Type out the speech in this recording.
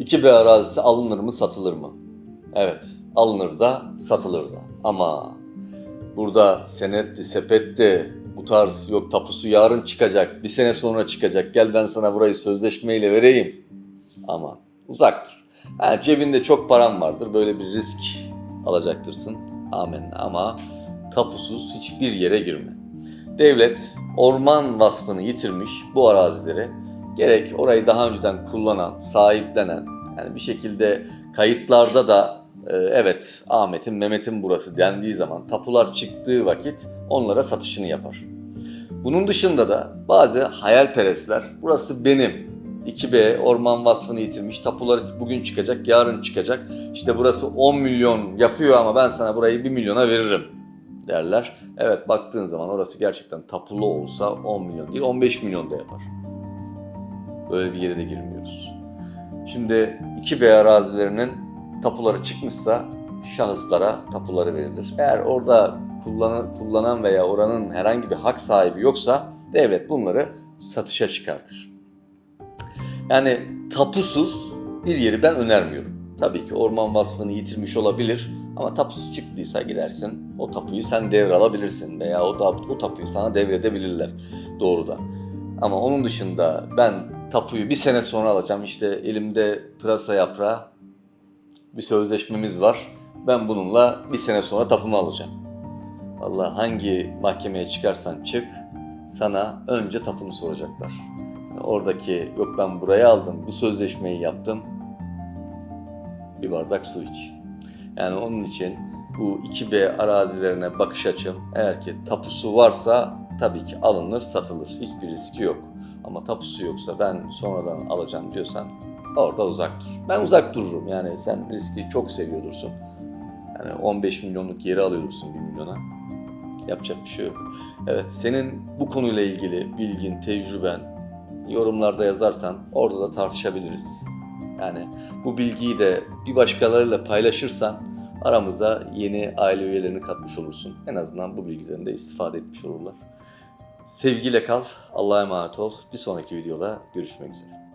2B arazisi alınır mı satılır mı? Evet alınır da satılır da ama burada senetti sepetti bu tarz yok tapusu yarın çıkacak bir sene sonra çıkacak gel ben sana burayı sözleşmeyle vereyim ama uzaktır. Ha, cebinde çok param vardır böyle bir risk alacaktırsın amenna ama tapusuz hiçbir yere girme. Devlet orman vasfını yitirmiş bu arazilere gerek orayı daha önceden kullanan, sahiplenen yani bir şekilde kayıtlarda da e, evet Ahmet'in, Mehmet'in burası dendiği zaman tapular çıktığı vakit onlara satışını yapar. Bunun dışında da bazı hayalperestler burası benim 2B orman vasfını yitirmiş tapuları bugün çıkacak yarın çıkacak işte burası 10 milyon yapıyor ama ben sana burayı 1 milyona veririm derler. Evet baktığın zaman orası gerçekten tapulu olsa 10 milyon değil 15 milyon da yapar. Böyle bir yere de girmiyoruz. Şimdi 2B arazilerinin tapuları çıkmışsa şahıslara tapuları verilir. Eğer orada kullanan, kullanan veya oranın herhangi bir hak sahibi yoksa devlet bunları satışa çıkartır. Yani tapusuz bir yeri ben önermiyorum. Tabii ki orman vasfını yitirmiş olabilir ama tapusu çıktıysa gidersin o tapuyu sen devralabilirsin veya o, tap- o tapuyu sana devredebilirler doğrudan. Ama onun dışında ben tapuyu bir sene sonra alacağım işte elimde pırasa yaprağı bir sözleşmemiz var. Ben bununla bir sene sonra tapumu alacağım. Vallahi hangi mahkemeye çıkarsan çık sana önce tapunu soracaklar. Oradaki yok ben buraya aldım bu sözleşmeyi yaptım bir bardak su iç. Yani onun için bu 2B arazilerine bakış açım eğer ki tapusu varsa tabii ki alınır satılır. Hiçbir riski yok. Ama tapusu yoksa ben sonradan alacağım diyorsan orada uzak dur. Ben uzak dururum yani sen riski çok seviyordursun. Yani 15 milyonluk yeri alıyordursun 1 milyona. Yapacak bir şey yok. Evet senin bu konuyla ilgili bilgin, tecrüben yorumlarda yazarsan orada da tartışabiliriz. Yani bu bilgiyi de bir başkalarıyla paylaşırsan aramıza yeni aile üyelerini katmış olursun. En azından bu bilgilerini de istifade etmiş olurlar. Sevgiyle kal, Allah'a emanet ol. Bir sonraki videoda görüşmek üzere.